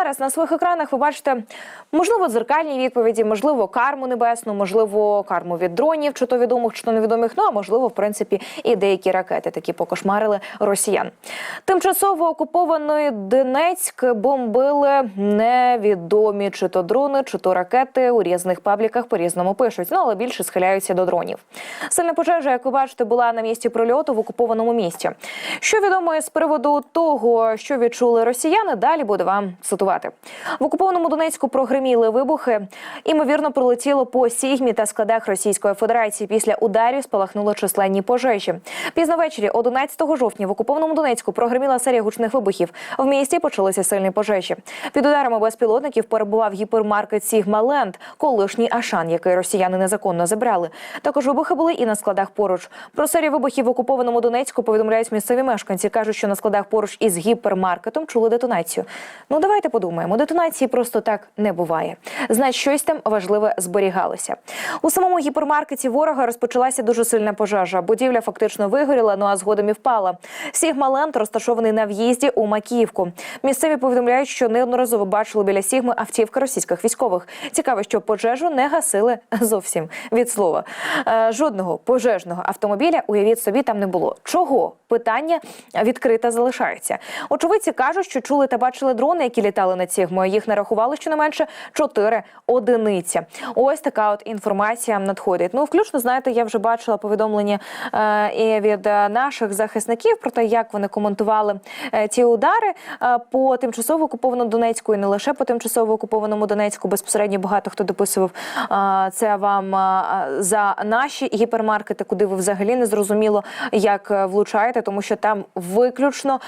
зараз на своїх екранах ви бачите, можливо, дзеркальні відповіді, можливо, карму небесну, можливо, карму від дронів, чи то відомих, чи то невідомих. Ну а можливо, в принципі, і деякі ракети такі покошмарили росіян. Тимчасово окупований Донецьк бомбили невідомі чи то дрони, чи то ракети у різних пабліках по різному пишуть. Ну але більше схиляються до дронів. Сильна пожежа, як ви бачите, була на місці прильоту в окупованому місті. Що відомо з приводу того, що відчули росіяни, далі буду вам цитувати. В окупованому Донецьку прогреміли вибухи. Імовірно, прилетіло по сігмі та складах Російської Федерації. Після ударів спалахнули численні пожежі. Пізно ввечері, 11 жовтня, в окупованому Донецьку прогреміла серія гучних вибухів. В місті почалися сильні пожежі. Під ударами безпілотників перебував гіпермаркет Сігма Ленд, колишній Ашан, який росіяни незаконно забрали. Також вибухи були і на складах поруч. Про серію вибухів в окупованому Донецьку повідомляють місцеві мешканці. кажуть, що на складах поруч із гіпермаркетом чули детонацію. Ну давайте подумаємо. Детонації просто так не буває. Значить, щось там важливе зберігалося. У самому гіпермаркеті ворога розпочалася дуже сильна пожежа. Будівля фактично вигоріла, ну а згодом і впала. Сігма Ленд розташований на в'їзді у Макіївку. Місцеві повідомляють, що неодноразово бачили біля Сігми автівки російських військових. Цікаво, що пожежу не гасили зовсім від слова. Е, Жодного пожежного автомобіля, уявіть собі, там не було. Чого? Питання відкрите залишається. Очевидці кажуть, що чули та бачили дрони, які літали Сігмою. Їх нарахували щонайменше чотири одиниці. Ось така от інформація надходить. Ну, включно знаєте, я вже бачила повідомлення е, і від е, наших захисників про те, як вони коментували е, ці удари по тимчасово окупованому Донецьку і не лише по тимчасово окупованому Донецьку. Безпосередньо багато хто дописував це вам за наші гіпермаркети, куди ви взагалі не зрозуміло, як влучаєте, тому що там виключно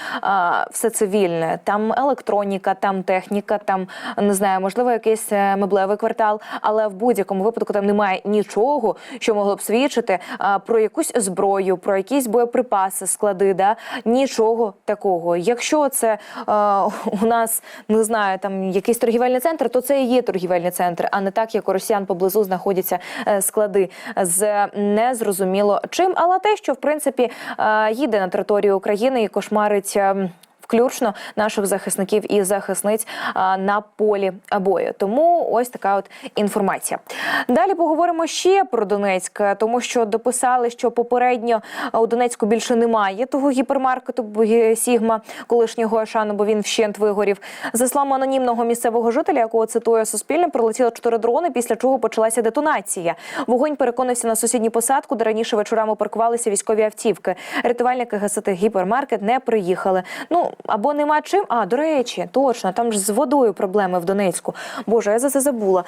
все цивільне. Там електроніка, там техніка, там не знаю, можливо, якийсь е, меблевий квартал, але в будь-якому випадку там немає нічого, що могло б свідчити про якусь зброю, про якісь боєприпаси, склади. Да? Нічого такого. Якщо це е, у нас не знаю, там якийсь торгівельний центр, то це і є торгівельний центр, а не так, як у росіян поблизу знаходяться е, склади з незрозуміло чим. Але те, що в принципі їде на територію України і кошмарить. Включно наших захисників і захисниць на полі бою. Тому ось така от інформація. Далі поговоримо ще про Донецьк, тому що дописали, що попередньо у Донецьку більше немає того гіпермаркету Сігма, колишнього Ашану, бо він вщент вигорів. За словами анонімного місцевого жителя, якого цитує Суспільне, прилетіло чотири дрони, після чого почалася детонація. Вогонь переконався на сусідній посадку, де раніше вечорами паркувалися військові автівки. Рятувальники гасити гіпермаркет не приїхали. Ну або нема чим. А до речі, точно там ж з водою проблеми в Донецьку. Боже, я за це забула.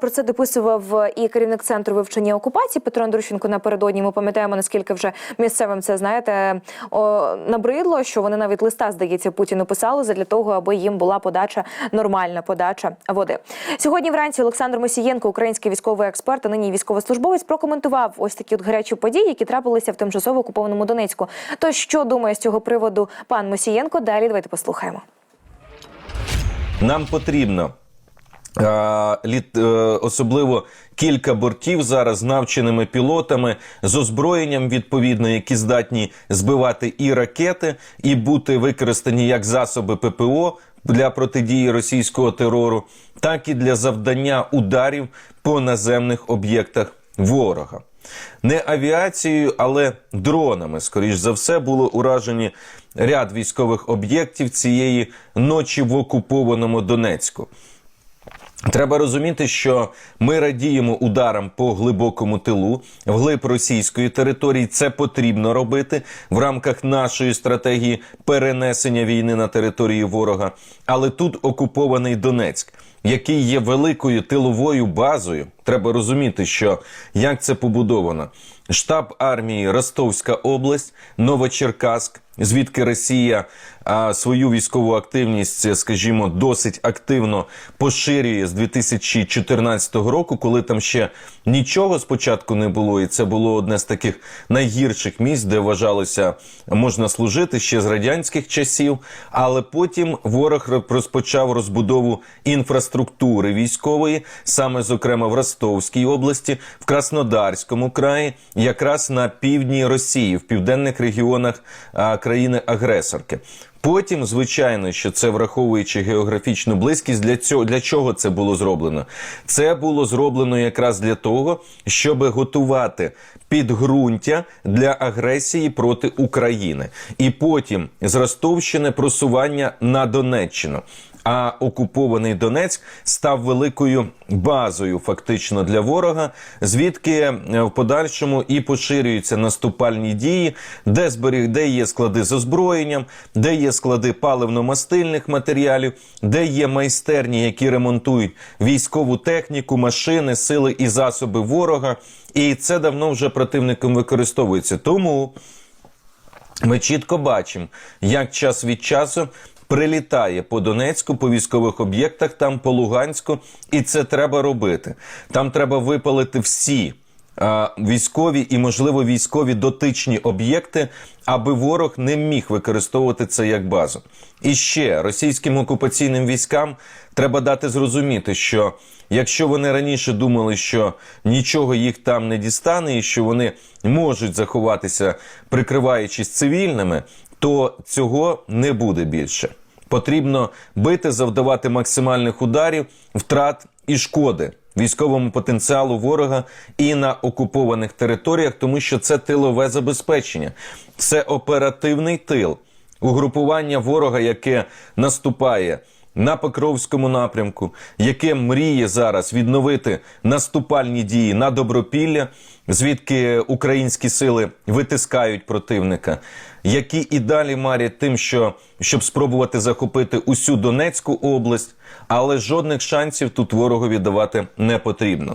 Про це дописував і керівник центру вивчення окупації Петро Андрущенко напередодні. Ми пам'ятаємо наскільки вже місцевим це знаєте набридло, що вони навіть листа здається Путіну писали для того, аби їм була подача нормальна подача води. Сьогодні вранці Олександр Мосієнко, український військовий експерт, а нині військовослужбовець, прокоментував ось такі от гарячі події, які трапилися в тимчасово окупованому Донецьку. То що думає з цього приводу пан Мосієнко? Далі давайте послухаємо. Нам потрібно е, літ, е, особливо кілька бортів зараз з навченими пілотами, з озброєнням відповідно, які здатні збивати і ракети, і бути використані як засоби ППО для протидії російського терору, так і для завдання ударів по наземних об'єктах ворога. Не авіацією, але дронами, скоріш за все, було уражені ряд військових об'єктів цієї ночі в окупованому Донецьку. Треба розуміти, що ми радіємо ударам по глибокому тилу, вглиб російської території. Це потрібно робити в рамках нашої стратегії перенесення війни на території ворога. Але тут окупований Донецьк, який є великою тиловою базою. Треба розуміти, що як це побудовано. Штаб армії Ростовська область, Новочеркаськ, звідки Росія а, свою військову активність, скажімо, досить активно поширює з 2014 року, коли там ще нічого спочатку не було, і це було одне з таких найгірших місць, де вважалося можна служити ще з радянських часів. Але потім ворог розпочав розбудову інфраструктури військової, саме зокрема в Ростовській області, в Краснодарському краї, якраз на півдні Росії, в південних регіонах країни-агресорки. Потім, звичайно, що це враховуючи географічну близькість, для цього для чого це було зроблено? Це було зроблено якраз для того, щоб готувати підґрунтя для агресії проти України, і потім з Ростовщини просування на Донеччину. А окупований Донецьк став великою базою фактично для ворога, звідки е, в подальшому і поширюються наступальні дії, де зберіг, де є склади з озброєнням, де є склади паливно-мастильних матеріалів, де є майстерні, які ремонтують військову техніку, машини, сили і засоби ворога. І це давно вже противником використовується. Тому ми чітко бачимо, як час від часу прилітає по Донецьку, по військових об'єктах, там по Луганську, і це треба робити. Там треба випалити всі. Військові і, можливо, військові дотичні об'єкти, аби ворог не міг використовувати це як базу. І ще російським окупаційним військам треба дати зрозуміти, що якщо вони раніше думали, що нічого їх там не дістане, і що вони можуть заховатися, прикриваючись цивільними, то цього не буде більше. Потрібно бити, завдавати максимальних ударів, втрат і шкоди військовому потенціалу ворога і на окупованих територіях, тому що це тилове забезпечення, це оперативний тил. Угрупування ворога, яке наступає на Покровському напрямку, яке мріє зараз відновити наступальні дії на Добропілля, звідки українські сили витискають противника, які і далі марять тим, що щоб спробувати захопити усю Донецьку область, але жодних шансів тут ворогові давати не потрібно.